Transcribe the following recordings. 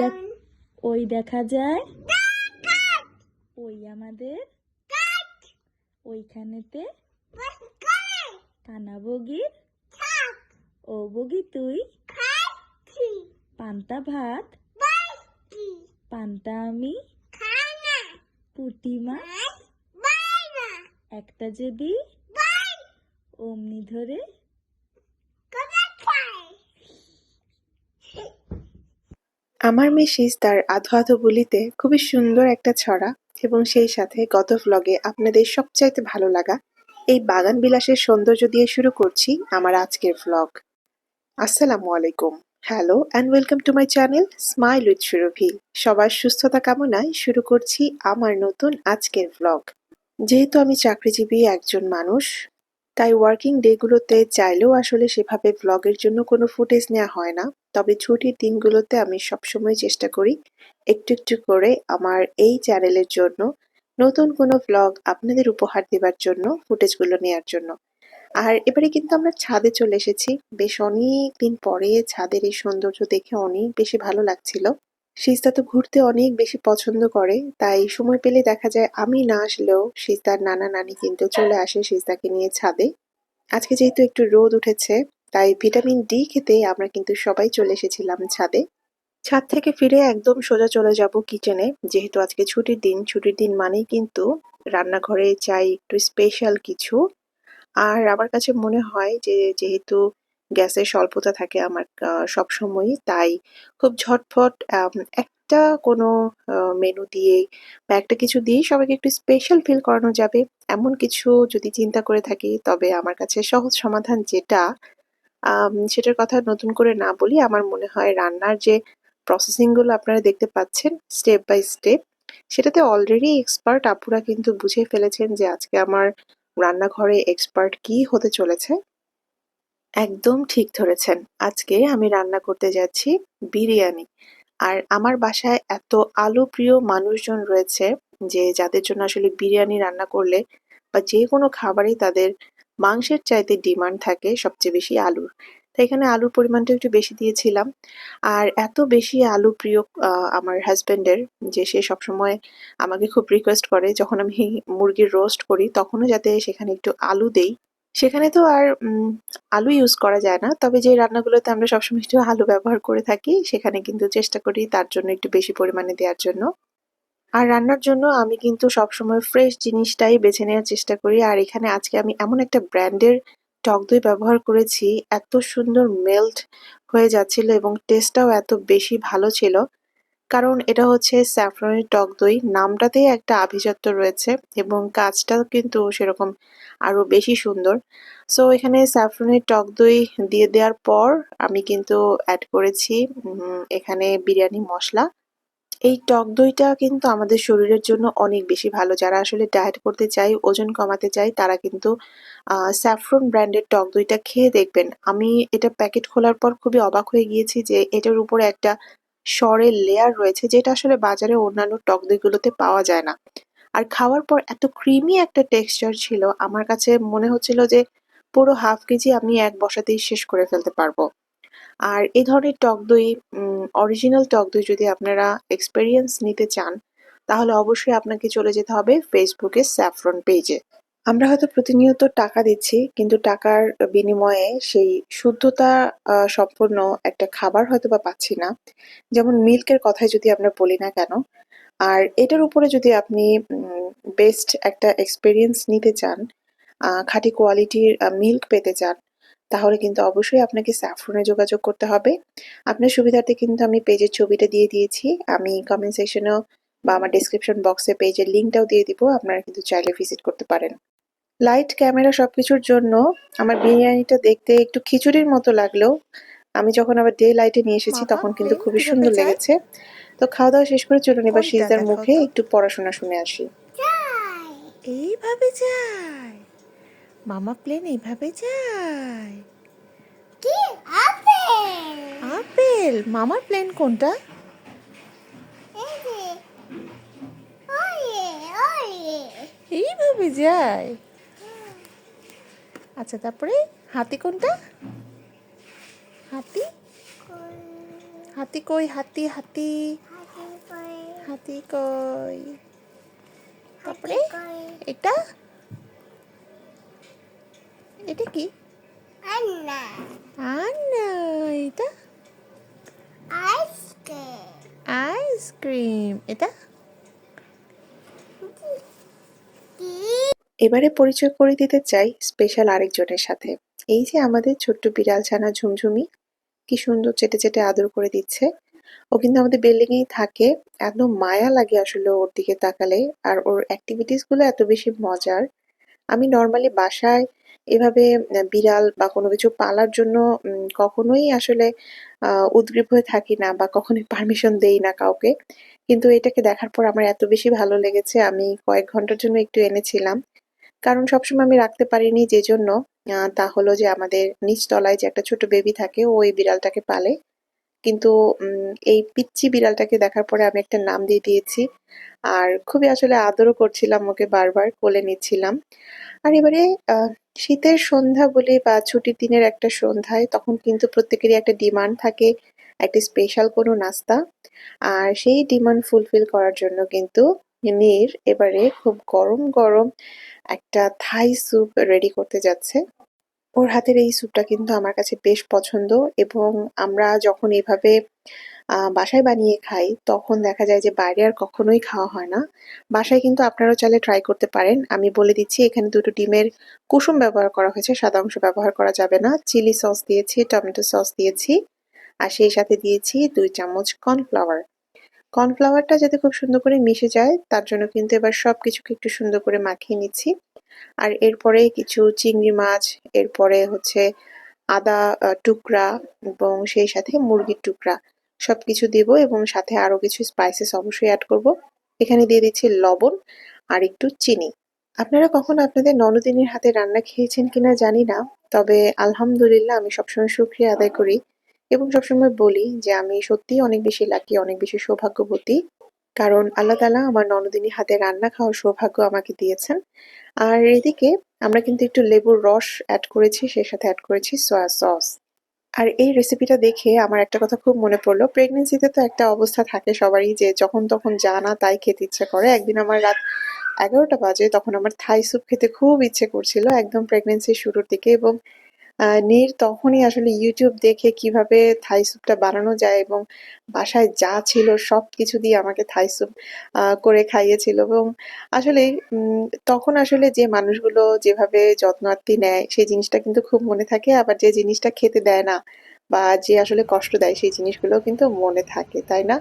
দেখ ওই দেখা যায়। ওই আমাদের। ওইখানেতে। কানা বগির। ও বগি তুই। পান্তা ভাত। পান্তা আমি। পুটি মাছ। একটা যদি। অমনি ধরে। আমার মিসিস তার আধো আধো বলিতে খুবই সুন্দর একটা ছড়া এবং সেই সাথে গত ভ্লগে আপনাদের সবচাইতে ভালো লাগা। এই বাগান বিলাসের সৌন্দর্য দিয়ে শুরু করছি আমার আজকের ভ্লগ আসসালামু আলাইকুম। Hello and welcome to my channel smile with Surabhi সবার সুস্থতা কামনায় শুরু করছি আমার নতুন আজকের ভ্লগ যেহেতু আমি চাকরিজীবী একজন মানুষ তাই ওয়ার্কিং ডেগুলোতে চাইলেও আসলে সেভাবে ভ্লগের জন্য কোনো ফুটেজ নেওয়া হয় না। তবে ছুটির দিনগুলোতে আমি সবসময় চেষ্টা করি একটু একটু করে আমার এই চ্যানেলের জন্য, নতুন কোনো ভ্লগ আপনাদের উপহার দেবার জন্য ফুটেজগুলো নেওয়ার জন্য। আর এবারে কিন্তু আমরা ছাদে চলে এসেছি। বেশ অনেক দিন পরে ছাদের এই সৌন্দর্য দেখে অনেক বেশি ভালো লাগছিল। সিস্তা তো ঘুরতে অনেক বেশি পছন্দ করে, তাই সময় পেলে দেখা যায় আমি না আসলেও সিস্তার নানা নানি কিন্তু চলে আসে সিস্তাকে নিয়ে ছাদে। আজকে যেহেতু একটু রোদ উঠেছে, তাই ভিটামিন ডি খেতে আমরা কিন্তু সবাই চলে এসেছিলাম ছাদে। ছাদ থেকে ফিরে একদম সোজা চলে যাব কিচেনে, যেহেতু আজকে ছুটির দিন ছুটির দিন মানেই কিন্তু রান্নাঘরে চাই একটু স্পেশাল কিছু। আর আমার কাছে মনে হয় যে যেহেতু গ্যাসের স্বল্পতা থাকে আমার সব সময়ই তাই খুব ঝটফট একটা কোনো মেনু দিয়ে বা একটা কিছু দিয়ে সবাইকে একটু স্পেশাল ফিল করানো যাবে। এমন কিছু যদি চিন্তা করে থাকি, তবে আমার কাছে সহজ সমাধান যেটা সেটার কথা নতুন করে না বলি, আমার মনে হয় রান্নার যে প্রসেসিংগুলো আপনারা দেখতে পাচ্ছেন স্টেপ বাই স্টেপ সেটাতে অলরেডি এক্সপার্ট আপুরা কিন্তু বুঝে ফেলেছেন যে আজকে আমার রান্নাঘরে এক্সপার্ট কি হতে চলেছে। একদম ঠিক ধরেছেন। আজকে আমি রান্না করতে যাচ্ছি বিরিয়ানি। আর আমার বাসায় এত আলু প্রিয় মানুষজন রয়েছে যে যাদের জন্য আসলে বিরিয়ানি রান্না করলে বা যে কোনো খাবারেই তাদের মাংসের চাইতে ডিমান্ড থাকে সবচেয়ে বেশি আলুর। তাই এখানে আলুর পরিমাণটা একটু বেশি দিয়েছিলাম। আর এত বেশি আলু প্রিয় আমার হাজবেন্ডের যে সে সবসময় আমাকে খুব রিকোয়েস্ট করে যখন আমি মুরগির রোস্ট করি তখনও যাতে সেখানে একটু আলু দেই। সেখানে তো আর আলু ইউজ করা যায় না। তবে যে রান্নাগুলোতে আমরা সবসময় একটু আলু ব্যবহার করে থাকি, সেখানে কিন্তু চেষ্টা করি তার জন্য একটু বেশি পরিমাণে দেওয়ার জন্য। আর রান্নার জন্য আমি কিন্তু সবসময় ফ্রেশ জিনিসটাই বেছে নেওয়ার চেষ্টা করি। আর এখানে আজকে আমি এমন একটা ব্র্যান্ডের টক দই ব্যবহার করেছি, এত সুন্দর মেল্ট হয়ে যাচ্ছিল এবং টেস্টটাও এত বেশি ভালো ছিল। কারণ এটা হচ্ছে স্যাফরনের টক দই। নামটাতেই একটা আভিজাত্য রয়েছে এবং কাজটাও কিন্তু সেরকম আরও বেশি সুন্দর। সো এখানে স্যাফরনের টক দই দিয়ে দেওয়ার পর আমি কিন্তু অ্যাড করেছি এখানে বিরিয়ানি মশলা। এই টক দইটা কিন্তু আমাদের শরীরের জন্য অনেক বেশি ভালো। যারা আসলে ডায়েট করতে চাই ওজন কমাতে চাই তারা কিন্তু স্যাফরন ব্র্যান্ডের টক দইটা খেয়ে দেখবেন। আমি এটা প্যাকেট খোলার পর খুবই অবাক হয়ে গিয়েছি যে এটার উপরে একটা সরের লেয়ার রয়েছে যেটা আসলে বাজারে অন্যান্য টক দইগুলোতে পাওয়া যায় না। আর খাওয়ার পর এত ক্রিমি একটা টেক্সচার ছিল, আমার কাছে মনে হচ্ছিল যে পুরো হাফ কেজি আমি এক বসাতেই শেষ করে ফেলতে পারব। আর এই ধরনের টক দই অরিজিনাল টক দই যদি আপনারা এক্সপেরিয়েন্স নিতে চান, তাহলে অবশ্যই আপনাকে চলে যেতে হবে ফেসবুকে স্যাফরন পেজে আমরা হয়তো প্রতিনিয়ত টাকা দিচ্ছি কিন্তু টাকার বিনিময়ে সেই শুদ্ধতা আহ, সম্পন্ন একটা খাবার হয়তো বা পাচ্ছি না। যেমন মিল্কের কথাই যদি আমরা বলি না কেন আর এটার উপরে যদি আপনি বেস্ট একটা এক্সপেরিয়েন্স নিতে চান খাঁটি কোয়ালিটির মিল্ক পেতে চান তাহলে কিন্তু অবশ্যই আপনাকে স্যাফরনে যোগাযোগ করতে হবে। আপনার সুবিধার্থে কিন্তু আমি পেজের ছবিটা দিয়ে দিয়েছি। আমি কমেন্ট সেকশনেও বা আমার ডিসক্রিপশন বক্সে পেজের লিঙ্কটাও দিয়ে দিব আপনারা কিন্তু চাইলে ভিজিট করতে পারেন। লাইট ক্যামেরা সবকিছুর জন্য আমার বিরিয়ানিটা দেখতে একটু খিচুড়ির মতো লাগলেও আমি যখন আবার ডে লাইটে নিয়ে এসেছি তখন কিন্তু খুবই সুন্দর লেগেছে। তো খাওয়া দাওয়া শেষ করে চলুন এবার সিজদার মুখে একটু পড়াশোনা শুনে আসি। এইভাবে যায়। মামা প্লেন এইভাবে যায়। কি? আপেল! আপেল? মামার প্লেন কোনটা? এই যায় আচ্ছা তারপরে হাতি কোনটা? হাতি? হাতি কই? হাতি হাতি। হাতি কই? তারপরে এটা? এটা কি? আন্না এটা? Ice cream. Ice cream. এটা কি এবারে পরিচয় করে দিতে চাই স্পেশাল আরেকজনের সাথে। এই যে আমাদের ছোট্ট বিড়াল ছানা ঝুমঝুমি, কি সুন্দর চেটে চেটে আদর করে দিচ্ছে। ও কিন্তু আমাদের বিল্ডিং এই থাকে। এত মায়া লাগে আসলে ওর দিকে তাকালে। আর ওর অ্যাক্টিভিটিসগুলো এত বেশি মজার। আমি নর্মালি বাসায় এভাবে বিড়াল বা কোনো কিছু পালার জন্য কখনোই আসলে উদগ্রীব হয়ে থাকি না বা কখনোই পারমিশন দেই না কাউকে। কিন্তু এটাকে দেখার পর আমার এত বেশি ভালো লেগেছে। আমি কয়েক ঘণ্টার জন্য একটু এনেছিলাম। কারণ সবসময় আমি রাখতে পারিনি যে জন্য তা হলো যে আমাদের নিচতলায় যে একটা ছোট বেবি থাকে, ও এই বিড়ালটাকে পালে। কিন্তু এই পিচ্চি বিড়ালটাকে দেখার পরে আমি একটা নাম দিয়ে দিয়েছি। আর খুবই আসলে আদরও করছিলাম ওকে বারবার, কোলে নিচ্ছিলাম। আর এবারে শীতের সন্ধ্যা বলে বা ছুটির দিনের একটা সন্ধ্যায় তখন কিন্তু প্রত্যেকেরই একটা ডিমান্ড থাকে, একটা স্পেশাল কোনো নাস্তা। আর সেই ডিমান্ড ফুলফিল করার জন্য কিন্তু নীর এবারে খুব গরম গরম একটা থাই স্যুপ রেডি করতে যাচ্ছে। ওর হাতের এই স্যুপটা কিন্তু আমার কাছে বেশ পছন্দ এবং আমরা যখন এভাবে বাসায় বানিয়ে খাই, তখন দেখা যায় যে বাইরে আর কখনোই খাওয়া হয় না। বাসায় কিন্তু আপনারাও চাইলে ট্রাই করতে পারেন। আমি বলে দিচ্ছি, এখানে দুটো ডিমের কুসুম ব্যবহার করা হয়েছে, সাদা অংশ ব্যবহার করা যাবে না। চিলি সস দিয়েছি টমেটো সস দিয়েছি, আর সেই সাথে দিয়েছি দুই চামচ কর্নফ্লাওয়ার কর্নফ্লাওয়ারটা যাতে খুব সুন্দর করে মিশে যায়, তার জন্য কিন্তু এবার সব কিছুকে একটু সুন্দর করে মাখিয়ে নিচ্ছি। আর এরপরে কিছু চিংড়ি মাছ, এরপরে হচ্ছে আদা টুকরা এবং সেই সাথে মুরগির টুকরা সবকিছু দিব এবং সাথে আরও কিছু স্পাইসেস অবশ্যই অ্যাড করব। এখানে দিয়ে দিচ্ছি লবণ আর একটু চিনি। আপনারা কখনো আপনাদের ননদিনীর হাতে রান্না খেয়েছেন কিনা জানি না, তবে আলহামদুলিল্লাহ আমি সবসময় শুক্রিয়া আদায় করি। এবং সবসময় বলি যে আমি সত্যিই অনেক বেশি লাকি অনেক বেশি সৌভাগ্যবতী। কারণ আল্লাহ তাআলা আমার ননদিনী হাতে রান্না খাওয়ার সৌভাগ্য আমাকে দিয়েছেন। আর এদিকে আমরা কিন্তু একটু লেবুর রস অ্যাড করেছি, সেই সাথে অ্যাড করেছি সয়া সস আর এই রেসিপিটা দেখে আমার একটা কথা খুব মনে পড়ল প্রেগনেন্সিতে তো একটা অবস্থা থাকে সবারই যে যখন তখন যা না তাই খেতে ইচ্ছে করে। একদিন আমার রাত এগারোটা বাজে, তখন আমার থাই স্যুপ খেতে খুব ইচ্ছে করছিল, একদম প্রেগনেন্সির শুরুর দিকে এবং নীর তখনই আসলে ইউটিউব দেখে কীভাবে থাই স্যুপটা বানানো যায় এবং বাসায় যা ছিল সব কিছু দিয়ে আমাকে থাই স্যুপ করে খাইয়েছিল এবং আসলে তখন আসলে যে মানুষগুলো যেভাবে যত্নার্থী নেয়, সেই জিনিসটা কিন্তু খুব মনে থাকে। আবার যে জিনিসটা খেতে দেয় না বা যে আসলে কষ্ট দেয় সেই জিনিসগুলো কিন্তু মনে থাকে, তাই না?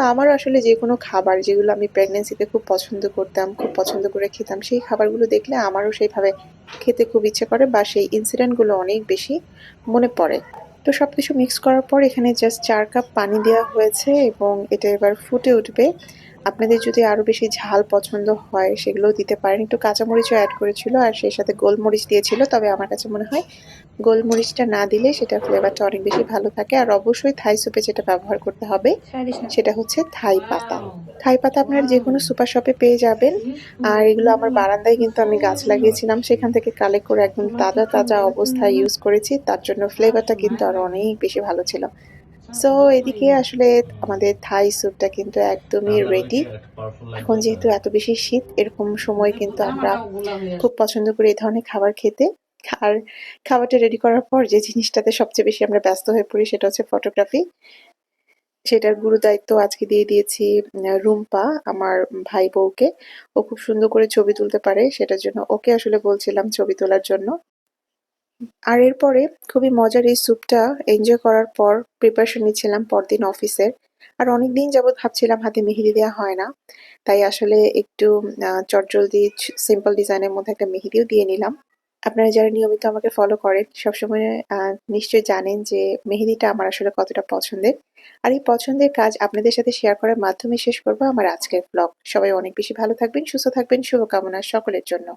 তো আমারও আসলে যে কোনো খাবার যেগুলো আমি প্রেগনেন্সিতে খুব পছন্দ করতাম, খুব পছন্দ করে খেতাম, সেই খাবারগুলো দেখলে আমারও সেইভাবে খেতে খুব ইচ্ছে করে বা সেই ইনসিডেন্টগুলো অনেক বেশি মনে পড়ে। তো সব কিছু মিক্স করার পর এখানে জাস্ট চার কাপ পানি দেওয়া হয়েছে এবং এটা এবার ফুটে উঠবে। আপনাদের যদি আরও বেশি ঝাল পছন্দ হয় সেগুলো দিতে পারেন। একটু কাঁচামরিচও অ্যাড করেছিল, আর সেই সাথে গোলমরিচ দিয়েছিল। তবে আমার কাছে মনে হয় গোলমরিচটা না দিলে সেটা ফ্লেভারটা অনেক বেশি ভালো থাকে। আর অবশ্যই থাই সুপে যেটা ব্যবহার করতে হবে, সেটা হচ্ছে থাই পাতা। থাই পাতা আপনারা যে কোনো সুপার শপে পেয়ে যাবেন। আর এগুলো আমার বারান্দায় কিন্তু আমি গাছ লাগিয়েছিলাম। সেখান থেকে কালেক্ট করে একদম তাজা তাজা অবস্থায় ইউজ করেছি। তার জন্য ফ্লেভারটা কিন্তু আরও অনেক বেশি ভালো ছিল। সো এদিকে আসলে আমাদের থাই স্যুপটা কিন্তু একদমই রেডি এখন যেহেতু এত বেশি শীত এরকম সময় কিন্তু আমরা খুব পছন্দ করি এই ধরনের খাবার খেতে। আর খাবারটা রেডি করার পর যে জিনিসটাতে সবচেয়ে বেশি আমরা ব্যস্ত হয়ে পড়ি সেটা হচ্ছে ফটোগ্রাফি সেটার গুরু দায়িত্ব আজকে দিয়ে দিয়েছি রুম্পা আমার ভাই বউকে। ও খুব সুন্দর করে ছবি তুলতে পারে সেটার জন্য ওকে আসলে বলছিলাম ছবি তোলার জন্য। আর এরপরে খুবই মজার এই স্যুপটা এনজয় করার পর প্রিপারেশন নিচ্ছিলাম পরদিন অফিসের আর অনেক দিন যাবত ভাবছিলাম হাতে মেহেদি দেওয়া হয় না। তাই আসলে একটু চটজলদি সিম্পল ডিজাইনের মধ্যে একটা মেহেদিও দিয়ে নিলাম। আপনারা যারা নিয়মিত আমাকে ফলো করেন, সবসময় নিশ্চয়ই জানেন যে মেহেদিটা আমার আসলে কতটা পছন্দের। আর এই পছন্দের কাজ আপনাদের সাথে শেয়ার করার মাধ্যমে শেষ করব আমার আজকের ব্লগ সবাই অনেক বেশি ভালো থাকবেন, সুস্থ থাকবেন, শুভকামনা সকলের জন্য।